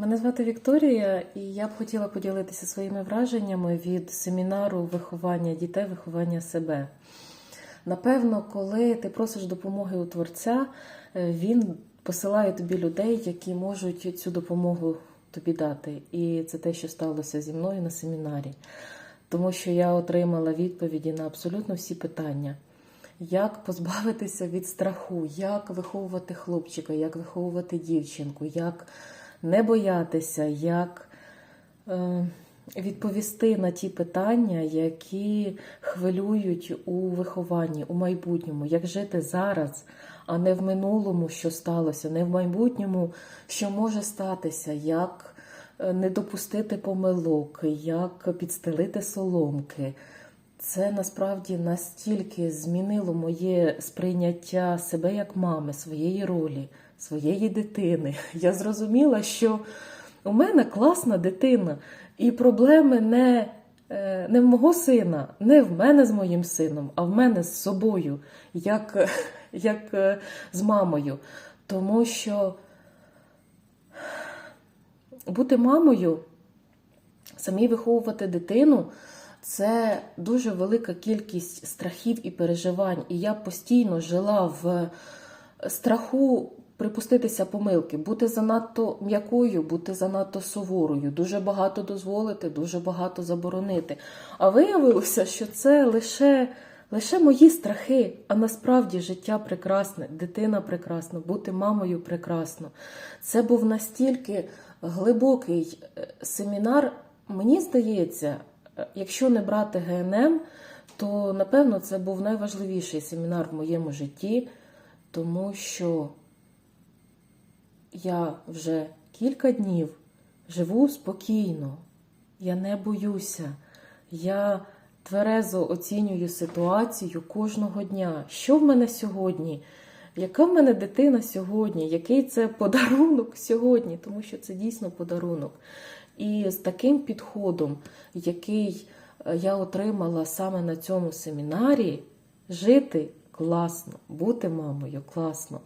Мене звати Вікторія, і я б хотіла поділитися своїми враженнями від семінару виховання дітей, виховання себе. Напевно, коли ти просиш допомоги у творця, е, він посилає тобі людей, які можуть цю допомогу тобі дати. І це те, що сталося зі мною на семінарі, тому що я отримала відповіді на абсолютно всі питання. Як позбавитися від страху, як виховувати хлопчика, як виховувати дівчинку, як не боятися, як е, відповісти на ті питання, які хвилюють у вихованні, у майбутньому, як жити зараз, а не в минулому, що сталося, не в майбутньому, що може статися, як е, не допустити помилок, як підстелити соломки. Це насправді настільки змінило моє сприйняття себе як мами, своєї ролі, своєї дитини. Я зрозуміла, що у мене класна дитина, і проблеми не, е, не в мого сина, не в мене з моїм сином, а в мене з собою, як, як е, з мамою. Тому що бути мамою, самі виховувати дитину. Це дуже велика кількість страхів і переживань. І я постійно жила в страху припуститися помилки, бути занадто м'якою, бути занадто суворою, дуже багато дозволити, дуже багато заборонити. А виявилося, що це лише, лише мої страхи, а насправді життя прекрасне, дитина прекрасна, бути мамою прекрасно. Це був настільки глибокий е, семінар, мені здається. Якщо не брати ГНМ, то напевно це був найважливіший семінар в моєму житті, тому що я вже кілька днів живу спокійно, я не боюся, я тверезо оцінюю ситуацію кожного дня. Що в мене сьогодні? Яка в мене дитина сьогодні? Який це подарунок сьогодні? Тому що це дійсно подарунок. І з таким підходом, який е, я отримала саме на цьому семінарі, жити класно, бути мамою класно.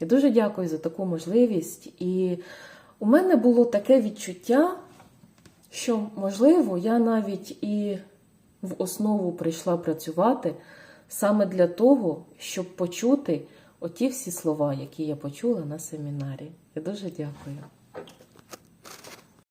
Я дуже дякую за таку можливість. І у мене було таке відчуття, що, можливо, я навіть і в основу прийшла працювати саме для того, щоб почути оті всі слова, які я почула на семінарі. Я дуже дякую.